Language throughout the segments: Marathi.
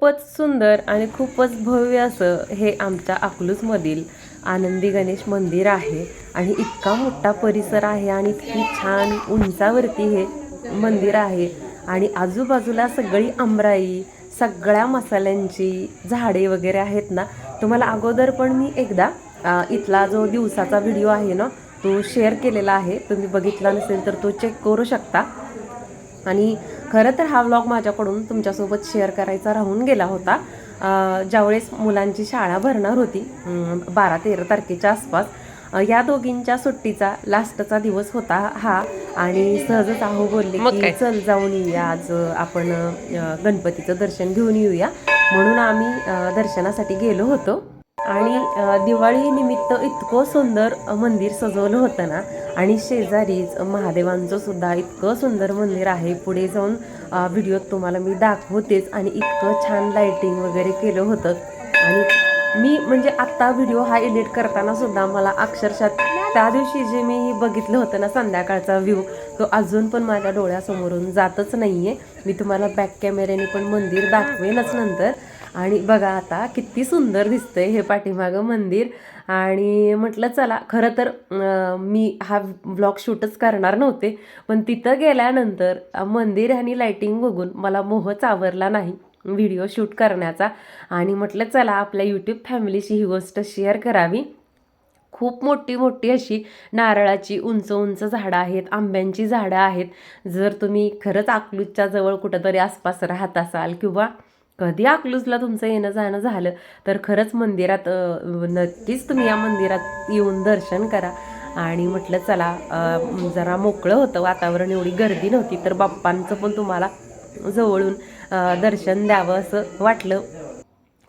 खूपच सुंदर आणि खूपच भव्य असं हे आमच्या अकलूजमधील आनंदी गणेश मंदिर आहे. आणि इतका मोठा परिसर आहे आणि इतकी छान उंचावरती हे मंदिर आहे. आणि आजूबाजूला सगळी आमराई सगळ्या मसाल्यांची झाडे वगैरे आहेत ना तुम्हाला अगोदर पण मी एकदा इथला जो दिवसाचा व्हिडिओ आहे ना तो शेअर केलेला आहे. तुम्ही बघितला नसेल तर तो चेक करू शकता. आणि खरं तर हा व्लॉग माझ्याकडून तुमच्यासोबत शेअर करायचा राहून गेला होता. ज्यावेळेस मुलांची शाळा भरणार होती बारा तेरा तारखेच्या आसपास या दोघींच्या सुट्टीचा लास्टचा दिवस होता हा. आणि सहजच आहो बोलले की चल जाऊन येऊया आज आपण गणपतीचं दर्शन घेऊन येऊया. म्हणून आम्ही दर्शनासाठी गेलो होतो. आणि दिवाळीनिमित्त दिवाळी निमित्त इतकं सुंदर मंदिर सजवलं होतं ना आणि शेजारीच महादेवांचं सुद्धा इतकं सुंदर मंदिर आहे. पुढे जाऊन व्हिडिओत तुम्हाला मी दाखवतेच. आणि इतकं छान लायटिंग वगैरे केलं होतं. आणि मी म्हणजे आत्ता व्हिडिओ हा एडिट करताना सुद्धा मला अक्षरशः त्या दिवशी जे मी बघितलं होतं ना संध्याकाळचा व्ह्यू तो अजून पण माझ्या डोळ्यासमोरून जातच नाहीये. मी तुम्हाला बॅक कॅमेऱ्याने पण मंदिर दाखवेनच नंतर. आणि बघा आता किती सुंदर दिसतंय हे पाठीमागं मंदिर. आणि म्हटलं चला खरं तर मी हा ब्लॉग शूटच करणार नव्हते पण तिथं गेल्यानंतर मंदिर आणि लायटिंग बघून मला मोहच आवरला नाही व्हिडिओ शूट करण्याचा. आणि म्हटलं चला आपल्या यूट्यूब फॅमिलीशी ही गोष्ट शेअर करावी. खूप मोठी मोठी अशी नारळाची उंच उंच झाडं आहेत आंब्यांची झाडं आहेत. जर तुम्ही खरंच अकलूजच्या जवळ कुठंतरी आसपास राहत असाल किंवा कधी अकलूजला तुमचं येणं जाणं झालं तर खरंच मंदिरात नक्कीच तुम्ही या मंदिरात येऊन दर्शन करा. आणि म्हटलं चला जरा मोकळं होतं वातावरण एवढी गर्दी नव्हती तर बाप्पांचं पण तुम्हाला जवळून दर्शन द्यावं असं वाटलं.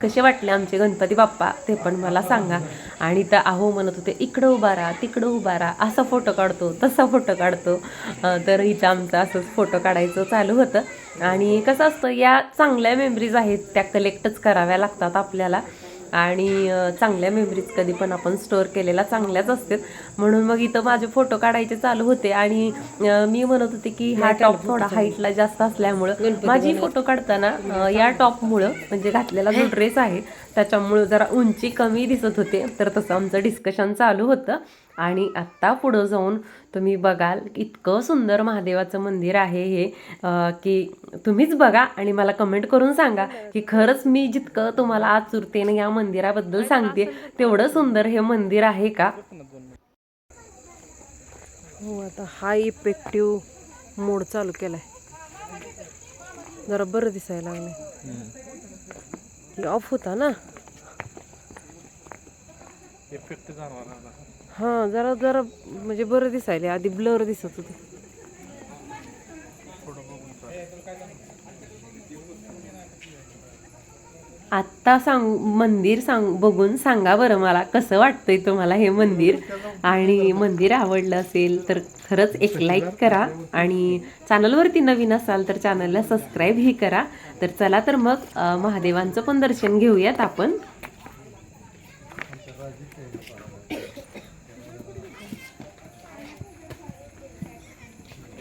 कसे वाटले आमचे गणपती बाप्पा? ते पण मला सांगा. आणि तर आहो म्हणत होते इकडं उभा राहा तिकडं उभा राहा. असा फोटो काढतो तसा फोटो काढतो. तर हिचं आमचं असंच फोटो काढायचं चालू होतं. आणि कसं असतं या चांगल्या मेमरीज आहेत त्या कलेक्टच कराव्या लागतात आपल्याला. आणि चांगल्या मेमरीज कधी पण आपण स्टोअर केलेल्या चांगल्याच असतात म्हणून मग इथं माझे फोटो काढायचे चालू होते आणि मी म्हणत होते की हा टॉप थोडा हाईटला जास्त असल्यामुळं माझी फोटो काढताना या टॉपमुळं म्हणजे घातलेला जो ड्रेस आहे त्याच्यामुळं जरा उंची कमी दिसत होते. तर तसं आमचं डिस्कशन चालू होतं. आणि आत्ता पुढं जाऊन तुम्ही बघाल इतकं सुंदर महादेवाचं मंदिर आहे हे की तुम्हीच बघा आणि मला कमेंट करून सांगा की खरंच मी जितकं तुम्हाला आतुरतेने या मंदिराबद्दल सांगते तेवढं सुंदर हे मंदिर आहे का? हो आता हा इफेक्टिव्ह मोड चालू केलाय. जरा बरं दिसायला लागले ऑफ होता ना? इफेक्ट जाणवला मला. हां जरा जरा म्हणजे बरं दिसायले. आधी ब्लर दिसत होते. आत्ता सांग मंदिर सांग बघून सांगा बरं मला. कसं वाटतंय तुम्हाला हे मंदिर? आणि मंदिर आवडलं असेल तर खरंच एक लाईक करा. आणि चॅनलवरती नवीन असाल तर चॅनलला सबस्क्राईबही करा. तर चला तर मग महादेवांचं पण दर्शन घेऊयात आपण.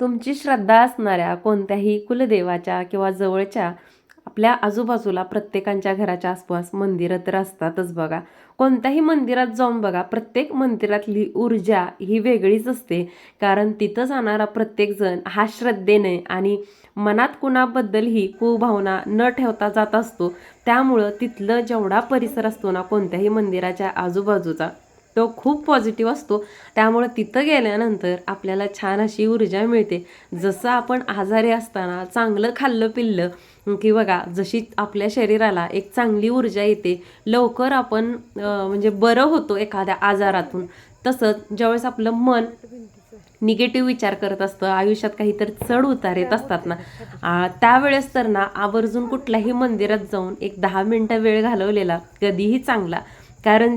तुमची श्रद्धा असणाऱ्या कोणत्याही कुलदेवाच्या किंवा जवळच्या आपल्या आजूबाजूला प्रत्येकांच्या घराच्या आसपास मंदिरं तर असतातच बघा. कोणत्याही मंदिरात जाऊन बघा प्रत्येक मंदिरातली ऊर्जा ही वेगळीच असते. कारण तिथं जाणारा प्रत्येकजण हा श्रद्धेने आणि मनात कुणाबद्दलही कुभावना न ठेवता जात असतो. त्यामुळं तिथलं जेवढा परिसर असतो ना कोणत्याही मंदिराच्या आजूबाजूचा तो खूप पॉझिटिव्ह असतो. त्यामुळं तिथं गेल्यानंतर आपल्याला छान अशी ऊर्जा मिळते. जसं आपण आजारी असताना चांगलं खाल्लं पिल्लं की बघा जशी आपल्या शरीराला एक चांगली ऊर्जा येते लवकर आपण म्हणजे बरं होतो एखाद्या आजारातून. तसंच ज्यावेळेस आपलं मन निगेटिव्ह विचार करत असतं आयुष्यात काहीतरी चढ उतार येत असतात ना त्यावेळेस तर ना आवर्जून कुठल्याही मंदिरात जाऊन एक दहा मिनटं वेळ घालवलेला कधीही चांगला. कारण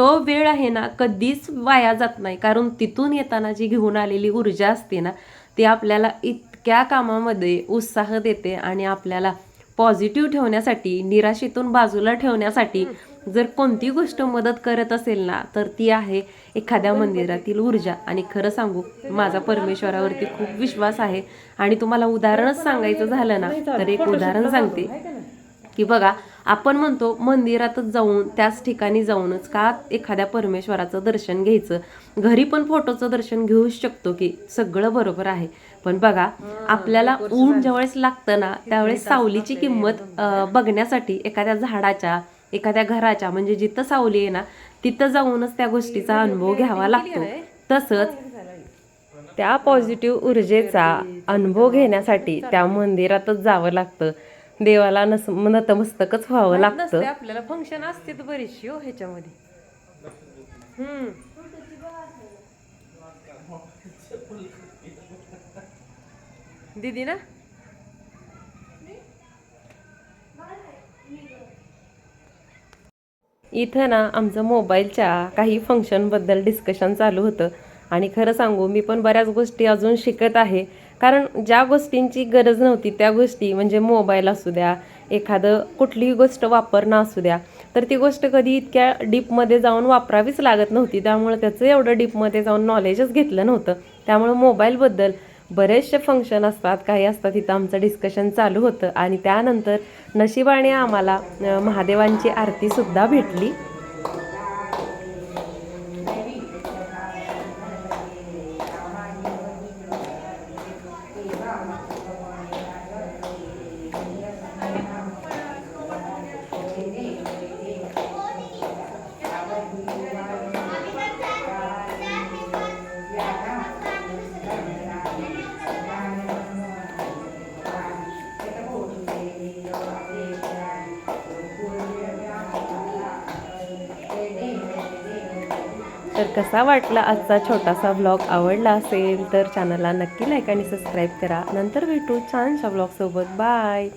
तो वेळ आहे ना कधीच वाया जात नाही. कारण तिथून येताना जी घेऊन आलेली ऊर्जा असते ना ती आपल्याला इतक्या कामामध्ये उत्साह देते आणि आपल्याला पॉझिटिव्ह ठेवण्यासाठी निराशेतून बाजूला ठेवण्यासाठी जर कोणती गोष्ट मदत करत असेल ना तर ती आहे एखाद्या मंदिरातील ऊर्जा. आणि खरं सांगू माझा परमेश्वरावरती खूप विश्वास आहे. आणि तुम्हाला उदाहरणच सांगायचं झालं ना तर एक उदाहरण सांगते. की बघा आपण म्हणतो मंदिरातच जाऊन त्याच ठिकाणी जाऊनच का एखाद्या परमेश्वराचं दर्शन घ्यायचं? घरी पण फोटोचं दर्शन घेऊच शकतो की सगळं बरोबर आहे. पण बघा आपल्याला ऊन ज्यावेळेस लागतं ना त्यावेळेस सावलीची किंमत बघण्यासाठी एखाद्या झाडाच्या एखाद्या घराच्या म्हणजे जिथं सावली आहे ना तिथं जाऊनच त्या गोष्टीचा अनुभव घ्यावा लागतो. तसंच त्या पॉझिटिव्ह ऊर्जेचा अनुभव घेण्यासाठी त्या मंदिरातच जावं लागतं. देवाला नस नतमस्तकच व्हावं लागतं. आपल्याला. फंक्शन असते बरीचशी हो ह्याच्यामध्ये. हम्म. दीदी ना? इथं ना आमचं मोबाईलच्या काही फंक्शनबद्दल डिस्कशन चालू होतं. आणि खरं सांगू मी पण बऱ्याच गोष्टी अजून शिकत आहे. कारण ज्या गोष्टींची गरज नव्हती त्या गोष्टी म्हणजे मोबाईल असू द्या एखादं कुठलीही गोष्ट वापरणं असू द्या तर ती गोष्ट कधी इतक्या डीपमध्ये जाऊन वापरावीच लागत नव्हती. त्यामुळे त्याचं एवढं डीपमध्ये जाऊन नॉलेजच घेतलं नव्हतं. त्यामुळे मोबाईलबद्दल बरेचसे फंक्शन असतात काही असतात तिथं आमचं डिस्कशन चालू होतं. आणि त्यानंतर नशिबाने आम्हाला महादेवांची आरतीसुद्धा भेटली. तर कसा वाटला आजचा छोटासा ब्लॉग आवडला असेल तर चॅनलला नक्की लाईक आणि सबस्क्राईब करा. नंतर भेटू छानशा ब्लॉगसोबत बाय